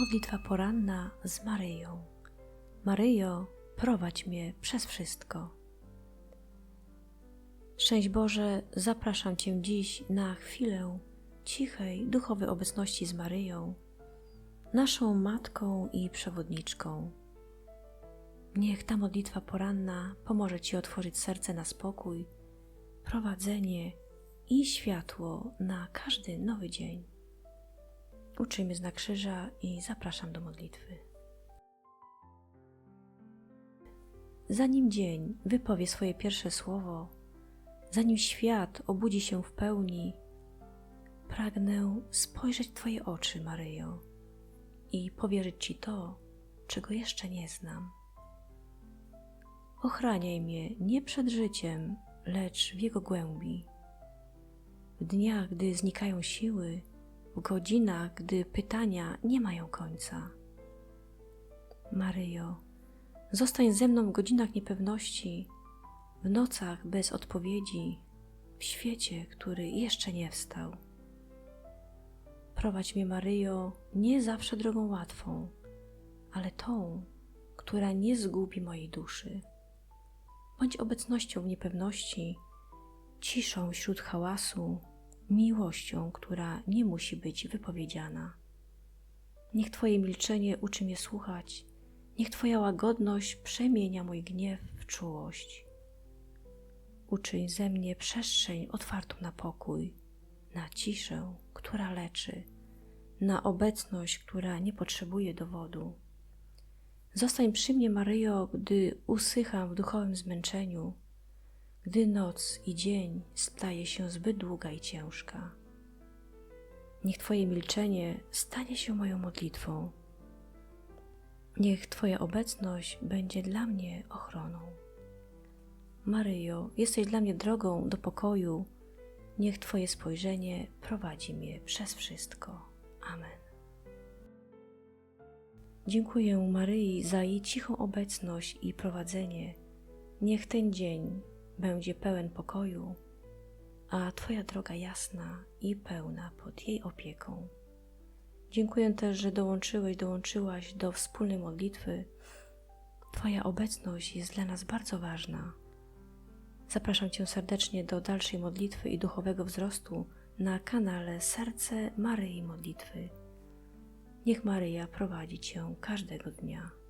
Modlitwa poranna z Maryją. Maryjo, prowadź mnie przez wszystko. Szczęść Boże, zapraszam Cię dziś na chwilę cichej, duchowej obecności z Maryją, naszą Matką i Przewodniczką. Niech ta modlitwa poranna pomoże Ci otworzyć serce na spokój, prowadzenie i światło na każdy nowy dzień. Uczyjmy znak krzyża i zapraszam do modlitwy. Zanim dzień wypowie swoje pierwsze słowo, zanim świat obudzi się w pełni, pragnę spojrzeć w Twoje oczy, Maryjo, i powierzyć Ci to, czego jeszcze nie znam. Ochraniaj mnie nie przed życiem, lecz w jego głębi. W dniach, gdy znikają siły, w godzinach, gdy pytania nie mają końca. Maryjo, zostań ze mną w godzinach niepewności, w nocach bez odpowiedzi, w świecie, który jeszcze nie wstał. Prowadź mnie, Maryjo, nie zawsze drogą łatwą, ale tą, która nie zgubi mojej duszy. Bądź obecnością w niepewności, ciszą wśród hałasu, miłością, która nie musi być wypowiedziana. Niech Twoje milczenie uczy mnie słuchać, niech Twoja łagodność przemienia mój gniew w czułość. Uczyń ze mnie przestrzeń otwartą na pokój, na ciszę, która leczy, na obecność, która nie potrzebuje dowodu. Zostań przy mnie, Maryjo, gdy usycham w duchowym zmęczeniu, gdy noc i dzień staje się zbyt długa i ciężka. Niech Twoje milczenie stanie się moją modlitwą. Niech Twoja obecność będzie dla mnie ochroną. Maryjo, jesteś dla mnie drogą do pokoju. Niech Twoje spojrzenie prowadzi mnie przez wszystko. Amen. Dziękuję Maryi za jej cichą obecność i prowadzenie. Niech ten dzień będzie pełen pokoju, a Twoja droga jasna i pełna pod jej opieką. Dziękuję też, że dołączyłeś, dołączyłaś do wspólnej modlitwy. Twoja obecność jest dla nas bardzo ważna. Zapraszam Cię serdecznie do dalszej modlitwy i duchowego wzrostu na kanale Serce Maryi Modlitwy. Niech Maryja prowadzi Cię każdego dnia.